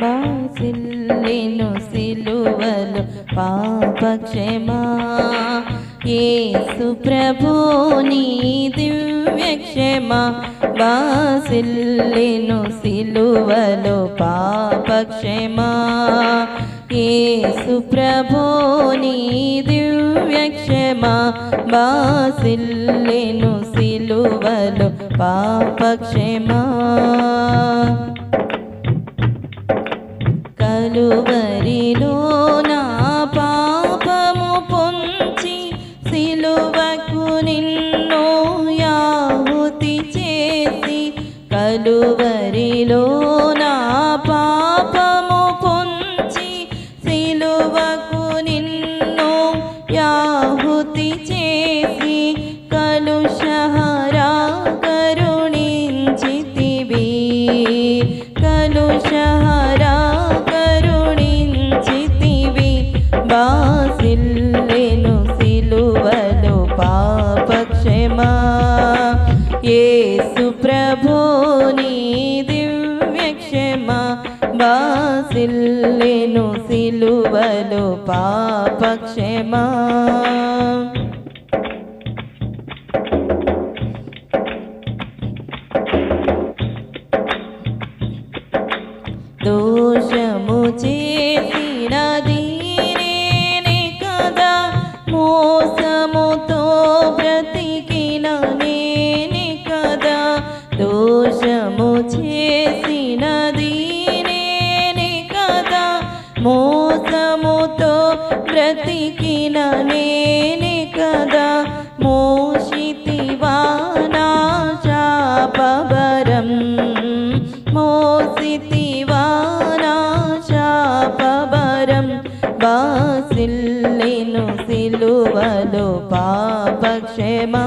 బాసిల్లిను సిలువలు పాపక్షమా. యేసు ప్రభుని దివ్యక్షమా బాసిల్లిను సిలువలు పాపక్షమా. యేసు ప్రభుని దివ్యక్షమా బాసిల్లిను సిలువలు పాపక్షమా. కలువరిలో నా పాపము పొంచి సిలువకు నిన్ను యాహుతి చేసి కలువరిలో నా పాపము పొంచి సిలువకు నిన్ను యాహుతి చేసి కలుషహరా కరుణించితివి. కలుషహరా ప్రభుని దివ్యక్షమ బాసిల్లెను సిలువలు పాపక్షమ దోషము చే బ్రతికిన నేనే కదా మోషితివా నా శాపవరం? మోసితివా నా శాపవరం? బాసిల్లెను సిలువలో పాపక్షమా?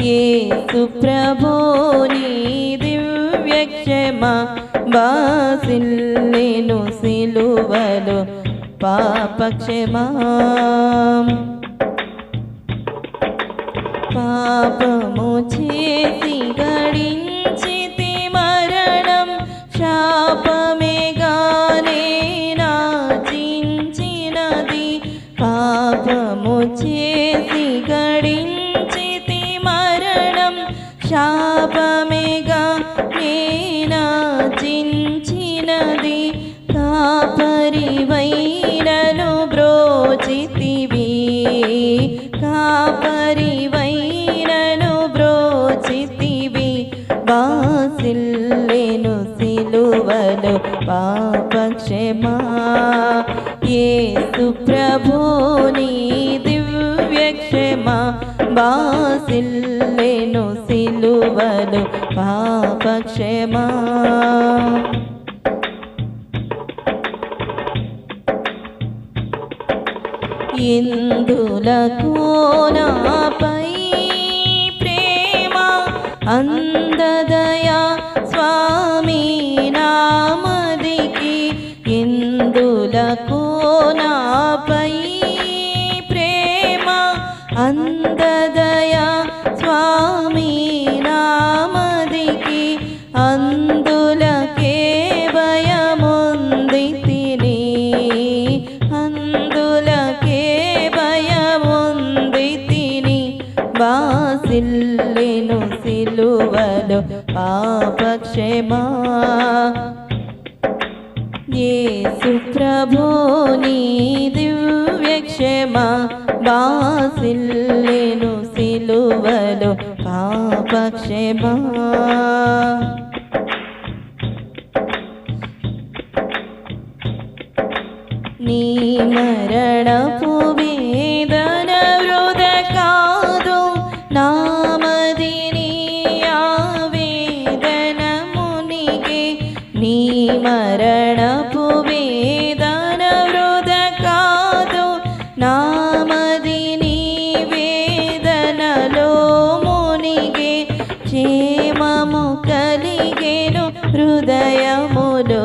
యేసు ప్రభుని దివ్యక్షమా? క్షమా సిలువలు పాపక్షమా. పాపము చేసి గడించితి మరణం శాపమేగానే నాచించినది. పాపము చేసి గడించితి మరణం శాపమే సిల్లేను సిలువలు పాపక్షమా. యేసు ప్రభుని దివ్యక్షమా. బాసిల్లేను సిలువలు పాపక్షమా. ఇందులకు నాపై అందదయా స్వామి నామదికి ఇందులకు నాపై पापक्षे मा ये सुप्रभो नी दिव वासिल्लेनु सिलुवलो सिलुवपक्षे नी मरणपुवि హృదయములో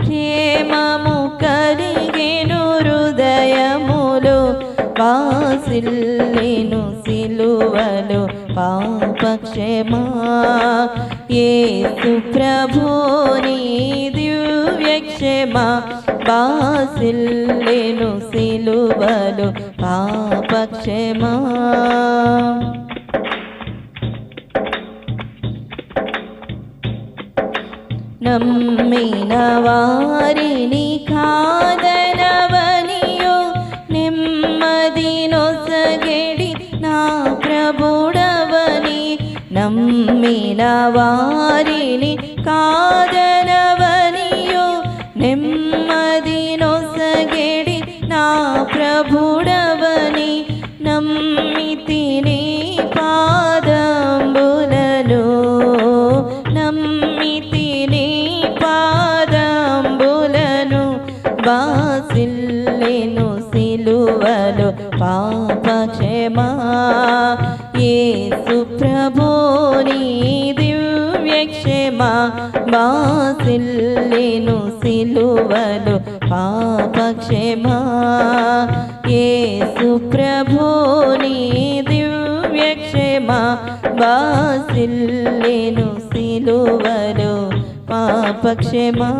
క్షేమము కలిగేను హృదయములో. వాసిల్లేను సిలువలు పాపక్షమా. ఏసు ప్రభుని దివ్యక్షమా క్షమ. సిలువలు పాపక్షమా. నమ్మిన వారిని కాదనవనియు నెమ్మది నొసగెడి నా ప్రభుడవని నమ్మిన వారిని కాదనవనియు పాపక్షమా. యేసు ప్రభుని దివ్యక్షమా. బాసిల్లెను సిలువలు పాపక్షమా. యేసు ప్రభుని దివ్యక్షమా. బాసిల్లెను సిలువలు పాపక్షమా.